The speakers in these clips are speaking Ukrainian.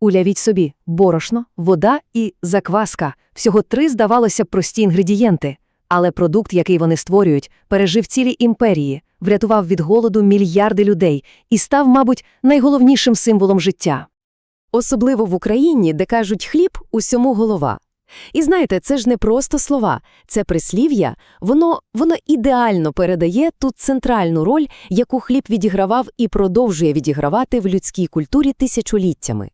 Уявіть собі, борошно, вода і закваска всього три, здавалося прості інгредієнти. Але продукт, який вони створюють, пережив цілі імперії, врятував від голоду мільярди людей і став, мабуть, найголовнішим символом життя. Особливо в Україні, де кажуть хліб усьому голова. І знаєте, це ж не просто слова, це прислів'я, воно, воно ідеально передає ту центральну роль, яку хліб відігравав і продовжує відігравати в людській культурі тисячоліттями.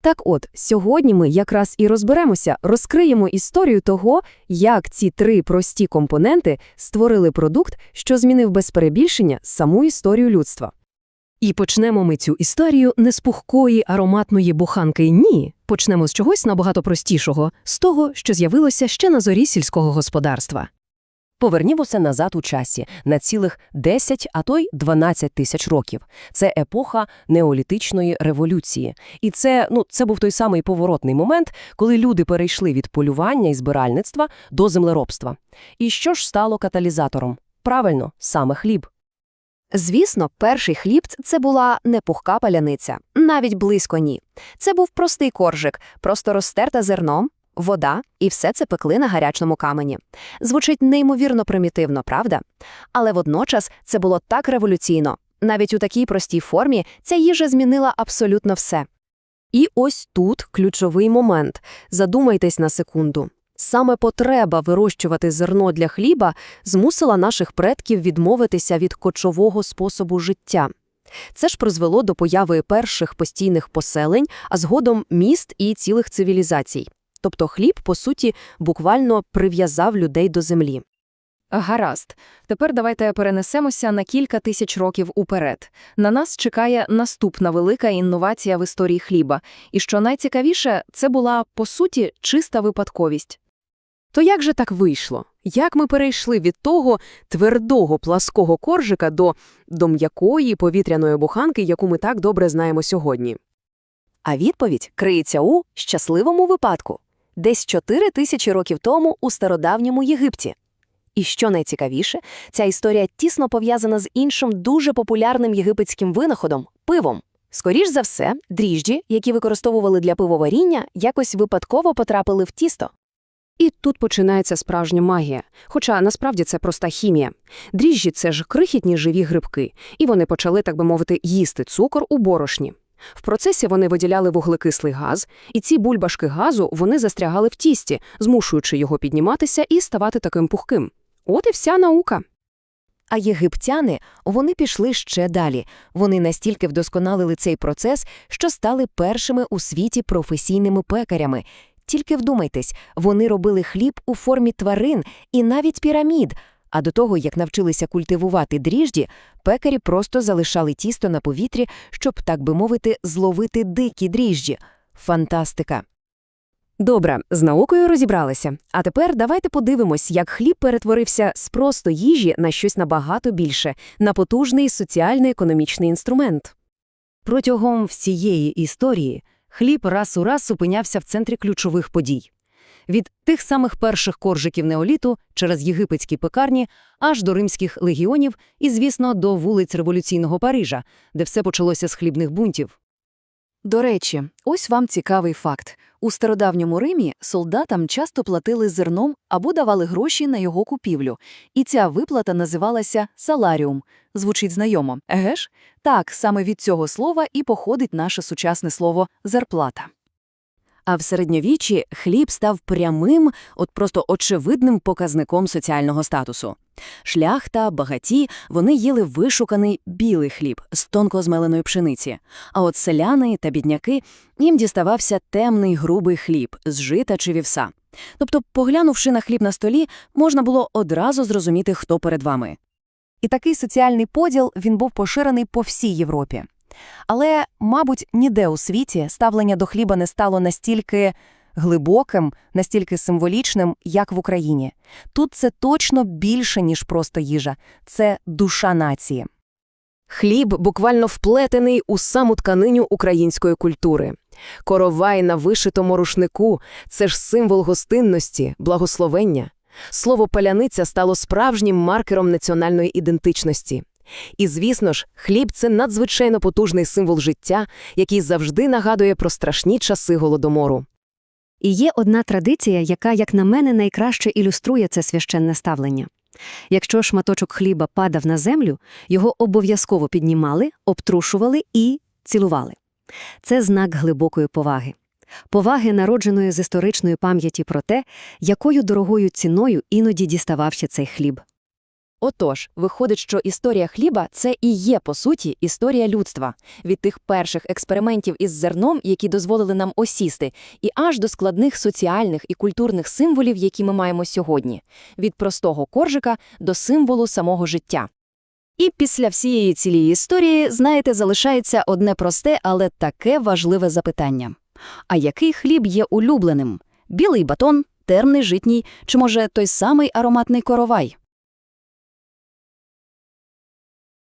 Так от, сьогодні ми якраз і розберемося, розкриємо історію того, як ці три прості компоненти створили продукт, що змінив без перебільшення саму історію людства. І почнемо ми цю історію не з пухкої ароматної буханки «ні». Почнемо з чогось набагато простішого, з того, що з'явилося ще на зорі сільського господарства. Повернімося назад у часі на цілих 10, а то й 12 тисяч років. Це епоха неолітичної революції. І це, ну, це був той самий поворотний момент, коли люди перейшли від полювання і збиральництва до землеробства. І що ж стало каталізатором? Правильно, саме хліб. Звісно, перший хліб – це була не пухка паляниця, навіть близько ні. Це був простий коржик, просто розтерта зерном, вода, і все це пекли на гарячому камені. Звучить неймовірно примітивно, правда? Але водночас це було так революційно. Навіть у такій простій формі ця їжа змінила абсолютно все. І ось тут ключовий момент. Задумайтесь на секунду. Саме потреба вирощувати зерно для хліба змусила наших предків відмовитися від кочового способу життя. Це ж призвело до появи перших постійних поселень, а згодом міст і цілих цивілізацій. Тобто хліб, по суті, буквально прив'язав людей до землі. Гаразд. Тепер давайте перенесемося на кілька тисяч років уперед. На нас чекає наступна велика інновація в історії хліба. І що найцікавіше, це була, по суті, чиста випадковість. То як же так вийшло? Як ми перейшли від того твердого плаского коржика до, до м'якої повітряної буханки, яку ми так добре знаємо сьогодні? А відповідь криється у щасливому випадку. Десь 4 тисячі років тому у стародавньому Єгипті. І що найцікавіше, ця історія тісно пов'язана з іншим дуже популярним єгипетським винаходом – пивом. Скоріш за все, дріжджі, які використовували для пивоваріння, якось випадково потрапили в тісто. І тут починається справжня магія. Хоча насправді це проста хімія. Дріжджі – це ж крихітні живі грибки, і вони почали, так би мовити, їсти цукор у борошні. В процесі вони виділяли вуглекислий газ, і ці бульбашки газу вони застрягали в тісті, змушуючи його підніматися і ставати таким пухким. От і вся наука. А єгиптяни, вони пішли ще далі. Вони настільки вдосконалили цей процес, що стали першими у світі професійними пекарями. Тільки вдумайтесь, вони робили хліб у формі тварин і навіть пірамід. А до того, як навчилися культивувати дріжджі, пекарі просто залишали тісто на повітрі, щоб, так би мовити, зловити дикі дріжджі. Фантастика! Добре, з наукою розібралися. А тепер давайте подивимось, як хліб перетворився з просто їжі на щось набагато більше, на потужний соціально-економічний інструмент. Протягом всієї історії хліб раз у раз опинявся в центрі ключових подій. Від тих самих перших коржиків неоліту через єгипетські пекарні аж до римських легіонів і, звісно, до вулиць революційного Парижа, де все почалося з хлібних бунтів. До речі, ось вам цікавий факт. У стародавньому Римі солдатам часто платили зерном або давали гроші на його купівлю, і ця виплата називалася саларіум. Звучить знайомо, еге ж? Так, саме від цього слова і походить наше сучасне слово «зарплата». А в середньовіччі хліб став прямим, от просто очевидним показником соціального статусу. Шляхта, багаті, вони їли вишуканий білий хліб з тонко змеленої пшениці. А от селяни та бідняки їм діставався темний грубий хліб з жита чи вівса. Тобто, поглянувши на хліб на столі, можна було одразу зрозуміти, хто перед вами. І такий соціальний поділ він був поширений по всій Європі. Але, мабуть, ніде у світі ставлення до хліба не стало настільки глибоким, настільки символічним, як в Україні. Тут це точно більше, ніж просто їжа. Це душа нації. Хліб буквально вплетений у саму тканиню української культури. Коровай на вишитому рушнику – це ж символ гостинності, благословення. Слово «паляниця» стало справжнім маркером національної ідентичності. І, звісно ж, хліб – це надзвичайно потужний символ життя, який завжди нагадує про страшні часи Голодомору. І є одна традиція, яка, як на мене, найкраще ілюструє це священне ставлення. Якщо шматочок хліба падав на землю, його обов'язково піднімали, обтрушували і цілували. Це знак глибокої поваги. Поваги, народженої з історичної пам'яті про те, якою дорогою ціною іноді діставався цей хліб. Отож, виходить, що історія хліба – це і є, по суті, історія людства. Від тих перших експериментів із зерном, які дозволили нам осісти, і аж до складних соціальних і культурних символів, які ми маємо сьогодні. Від простого коржика до символу самого життя. І після всієї цієї історії, знаєте, залишається одне просте, але таке важливе запитання. А який хліб є улюбленим? Білий батон, терний житній, чи, може, той самий ароматний коровай?